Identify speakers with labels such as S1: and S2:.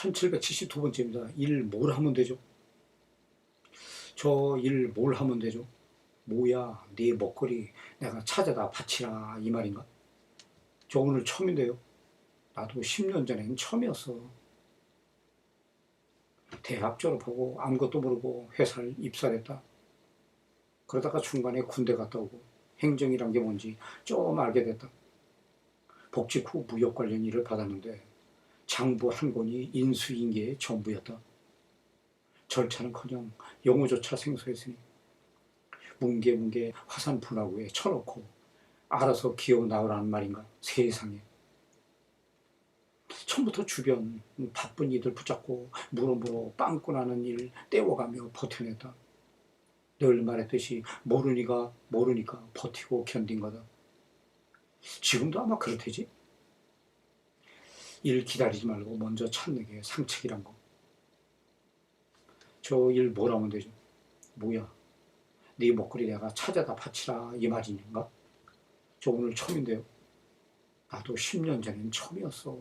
S1: 1772번째입니다. 일 뭘 하면 되죠? 저 일 뭘 하면 되죠? 뭐야, 네 먹거리 내가 찾아다 바치라 이 말인가? 저 오늘 처음인데요. 나도 10년 전엔 처음이었어. 대학 졸업하고 아무것도 모르고 회사를 입사했다. 그러다가 중간에 군대 갔다 오고 행정이란 게 뭔지 좀 알게 됐다. 복직 후 무역 관련 일을 받았는데 장부 한 권이 인수인계의 전부였다. 절차는커녕 용어조차 생소했으니 뭉게뭉게 화산 분화구에 쳐놓고 알아서 기어 나오라는 말인가 세상에 처음부터 주변 바쁜 이들 붙잡고 물어물어 빵꾸 나는 일 떼워가며 버텨냈다. 늘 말했듯이 모르니까 모르니까 버티고 견딘 거다. 지금도 아마 그럴 테지. 일 기다리지 말고 먼저 찾는 게 상책이란 거. 저 일 뭐라면 되죠? 뭐야? 네 목걸이 내가 찾아다 바치라 이 말인가? 저 오늘 처음인데요. 나도 10년 전엔 처음이었어.